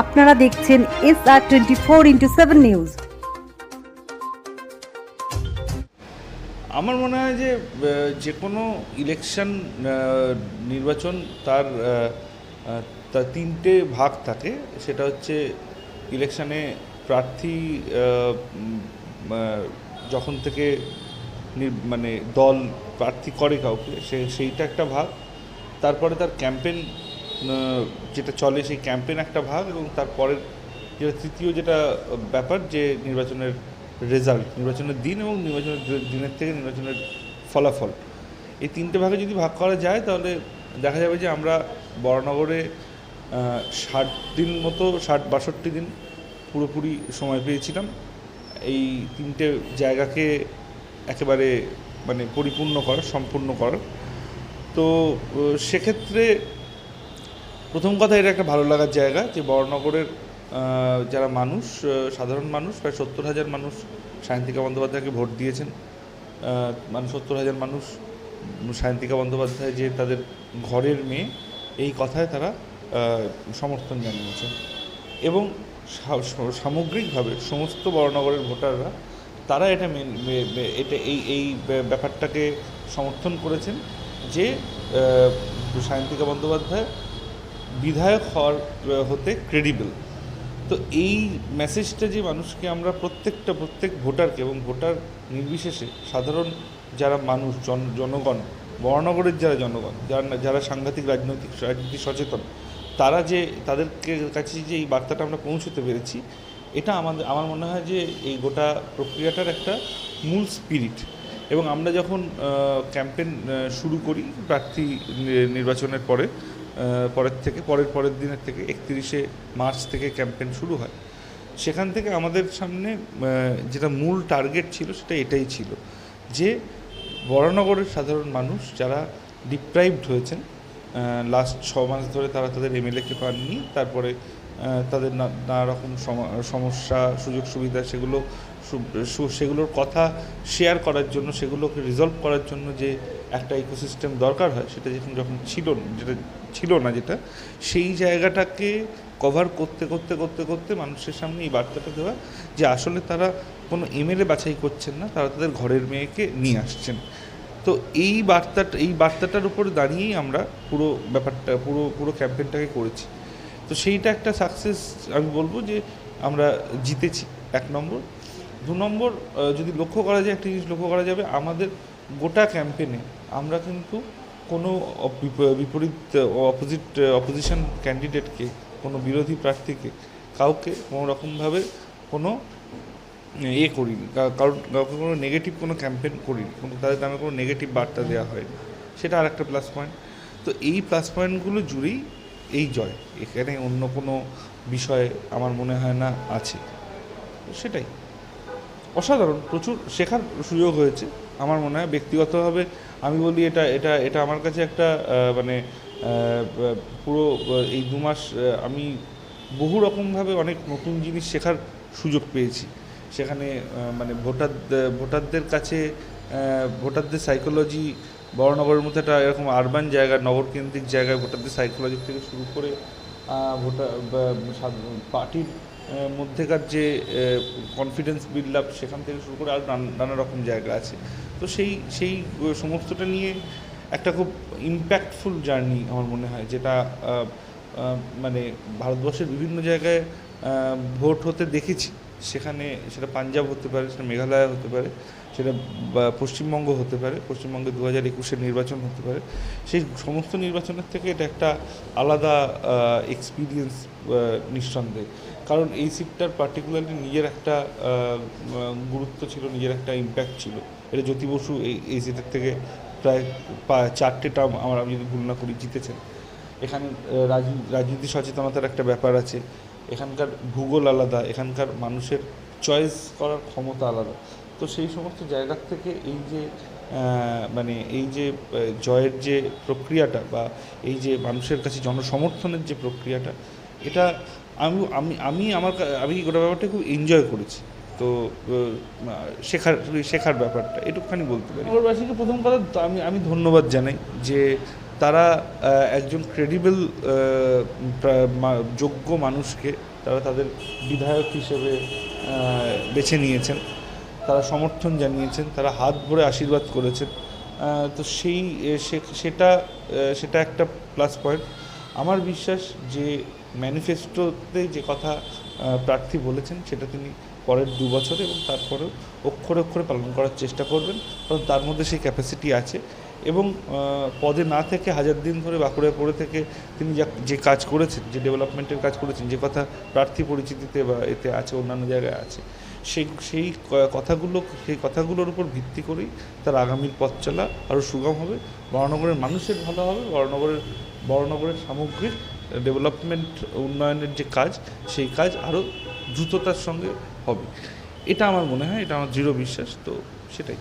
আপনারা দেখছেন S R twenty four into seven news আমার মনে হয় যে যে কোনো ইলেকশন নির্বাচন তার তার তিনটে ভাগ থাকে। সেটা হচ্ছে ইলেকশনে প্রার্থী যখন থেকে মানে দল প্রার্থী করে কাউকে, সে, সেইটা একটা ভাগ। তারপরে তার ক্যাম্পেন যেটা চলে সেই ক্যাম্পেন একটা ভাগ এবং তারপরের যেটা তৃতীয় যেটা ব্যাপার যে নির্বাচনের রেজাল্ট, নির্বাচনের দিন এবং নির্বাচনের দিনের থেকে নির্বাচনের ফলাফল। এই তিনটে ভাগে যদি ভাগ করা যায় তাহলে দেখা যাবে যে আমরা বড়নগরে ষাট দিন মতো, ষাট বাষট্টি দিন পুরোপুরি সময় পেয়েছিলাম। এই তিনটে জায়গাকে একেবারে মানে পরিপূর্ণ করা, সম্পূর্ণ করার তো সেক্ষেত্রে প্রথম কথা, এটা একটা ভালো লাগার জায়গা যে বড়নগরের যারা মানুষ সাধারণ মানুষ, প্রায় সত্তর হাজার মানুষ সায়ন্তিকা বন্দ্যোপাধ্যায়কে ভোট দিয়েছেন। মানে সত্তর হাজার মানুষ সায়ন্তিকা বন্দ্যোপাধ্যায় যে তাদের ঘরের মেয়ে, এই কথায় তারা সমর্থন জানিয়েছেন। এবং সামগ্রিকভাবে সমস্ত বড়নগরের ভোটাররা, তারা এটা এটা এই এই ব্যাপারটাকে সমর্থন করেছেন যে সায়ন্তিকা বন্দ্যোপাধ্যায় বিধায়ক হওয়ার হতে ক্রেডিবল তো এই মেসেজটা যে মানুষকে আমরা প্রত্যেকটা, প্রত্যেক ভোটারকে এবং ভোটার নির্বিশেষে সাধারণ যারা মানুষ, জন, জনগণ বড়নগরের যারা জনগণ, যারা যারা সাংঘাতিক রাজনৈতিক, রাজনীতি সচেতন, তারা যে তাদেরকে কাছে যে এই বার্তাটা আমরা পৌঁছতে পেরেছি, এটা আমাদের, আমার মনে হয় যে এই গোটা প্রক্রিয়াটার একটা মূল স্পিরিট এবং আমরা যখন ক্যাম্পেন শুরু করি প্রার্থী নির্বাচনের পরে পরের থেকে, পরের পরের দিনের থেকে, একত্রিশে মার্চ থেকে ক্যাম্পেন শুরু হয়। সেখান থেকে আমাদের সামনে যেটা মূল টার্গেট ছিল, সেটা এটাই ছিল যে বড়নগরের সাধারণ মানুষ যারা ডিপ্রাইভড হয়েছেন লাস্ট ছ মাস ধরে তারা তাদের এমএলএকে পাননি, তারপরে তাদের নানা রকম সমস্যা সুযোগ সুবিধা সেগুলো সেগুলোর কথা শেয়ার করার জন্য, সেগুলোকে রিজলভ করার জন্য যে একটা ইকোসিস্টেম দরকার হয়, সেটা যখন যখন ছিল, যেটা ছিল না যেটা, সেই জায়গাটাকে কভার করতে করতে করতে করতে মানুষের সামনে এই বার্তাটা দেওয়া যে আসলে তারা কোনো এমএলএ বাছাই করছেন না, তারা তাদের ঘরের মেয়েকে নিয়ে আসছেন। তো এই বার্তাটা এই বার্তাটার উপর দাঁড়িয়েই আমরা পুরো ব্যাপারটা, পুরো পুরো ক্যাম্পেনটাকে করেছি। তো সেইটা একটা সাকসেস আমি বলব যে আমরা জিতেছি এক নম্বর। দু নম্বর যদি লক্ষ্য করা যায়, একটা জিনিস লক্ষ্য করা যাবে, আমাদের গোটা ক্যাম্পেনে আমরা কিন্তু কোনো বিপরীত অপোজিট অপোজিশন ক্যান্ডিডেটকে কোনো বিরোধী প্রার্থীকে কাউকে কোনো রকমভাবে কোনো ইয়ে করিনি কারণ কাউকে কোনো নেগেটিভ কোনো ক্যাম্পেইন করিনি, কোনো তাদের নামে কোনো নেগেটিভ বার্তা দেওয়া হয়নি। সেটা আর একটা প্লাস পয়েন্ট তো এই প্লাস পয়েন্টগুলো জুড়েই এই জয়। এখানে অন্য কোনো বিষয় আমার মনে হয় না আছে। সেটাই। অসাধারণ, প্রচুর শেখার সুযোগ হয়েছে। আমার মনে হয় ব্যক্তিগতভাবে আমি বলি এটা এটা এটা আমার কাছে একটা মানে পুরো এই দু মাস আমি বহু রকমভাবে অনেক নতুন জিনিস শেখার সুযোগ পেয়েছি। সেখানে মানে ভোটার, ভোটারদের কাছে ভোটারদের সাইকোলজি বড়নগরের মধ্যে একটা এরকম আরবান জায়গা, নগরকেন্দ্রিক জায়গায় ভোটারদের সাইকোলজি থেকে শুরু করে ভোটার পার্টির মধ্যেকার যে কনফিডেন্স বিল্ড আপ সেখান থেকে শুরু করে আরও নানা রকম জায়গা আছে। তো সেই সেই সমস্তটা নিয়ে একটা খুব ইম্প্যাক্টফুল জার্নি আমার মনে হয়, যেটা মানে ভারতবর্ষের বিভিন্ন জায়গায় ভোট হতে দেখেছি। সেখানে সেটা পাঞ্জাব হতে পারে, সেটা মেঘালয় হতে পারে, সেটা পশ্চিমবঙ্গ হতে পারে, পশ্চিমবঙ্গে দু হাজার একুশের নির্বাচন হতে পারে। সেই সমস্ত নির্বাচনের থেকে এটা একটা আলাদা এক্সপিরিয়েন্স নিঃসন্দেহে। কারণ এই সিটটার পার্টিকুলারলি নিজের একটা গুরুত্ব ছিল, নিজের একটা ইম্প্যাক্ট ছিল। এটা জ্যোতি বসু এই এই সিটের থেকে প্রায় চারটে টার্ম আমার আমি যদি ভুল না করি জিতেছেন। এখানে রাজনীতি সচেতনতার একটা ব্যাপার আছে। এখানকার ভূগোল আলাদা, এখানকার মানুষের চয়েস করার ক্ষমতা আলাদা। তো সেই সমস্ত জায়গার থেকে এই যে মানে এই যে জয়ের যে প্রক্রিয়াটা বা এই যে মানুষের কাছে জনসমর্থনের যে প্রক্রিয়াটা, এটা আমি আমি আমি আমার আমি গোটা ব্যাপারটা খুব এনজয় করেছি। তো শেখার শেখার ব্যাপারটা, এটুকুখানি বলতে পারি। নগরবাসীকে প্রথম কথা আমি আমি ধন্যবাদ জানাই যে তারা একজন ক্রেডিবল যোগ্য মানুষকে তারা তাদের বিধায়ক হিসেবে বেছে নিয়েছেন। তারা সমর্থন জানিয়েছেন, তারা হাত ভরে আশীর্বাদ করেছেন। তো সেই সেটা সেটা একটা প্লাস পয়েন্ট আমার বিশ্বাস যে ম্যানিফেস্টোতে যে কথা প্রার্থী বলেছেন, সেটা তিনি পরের দু বছরে এবং তারপরেও অক্ষরে অক্ষরে পালন করার চেষ্টা করবেন, কারণ তার মধ্যে সেই ক্যাপাসিটি আছে। এবং পদে না থেকে হাজার দিন ধরে বাঁকুড়ায় পড়ে থেকে তিনি যা- যে কাজ করেছেন, যে ডেভেলপমেন্টের কাজ করেছেন, যে কথা প্রার্থী পরিচিতিতে বা এতে আছে, অন্যান্য জায়গায় আছে, সেই সেই কথাগুলো, সেই কথাগুলোর উপর ভিত্তি করেই তার আগামীর পথ চলা আরও সুগম হবে। বড়নগরের মানুষের ভালো হবে, বড়নগরের বড়নগরের সামগ্রিক ডেভেলপমেন্ট উন্নয়নের যে কাজ, সেই কাজ আরও দ্রুততার সঙ্গে হবে। এটা আমার মনে হয়, এটা আমার দৃঢ় বিশ্বাস, তো সেটাই।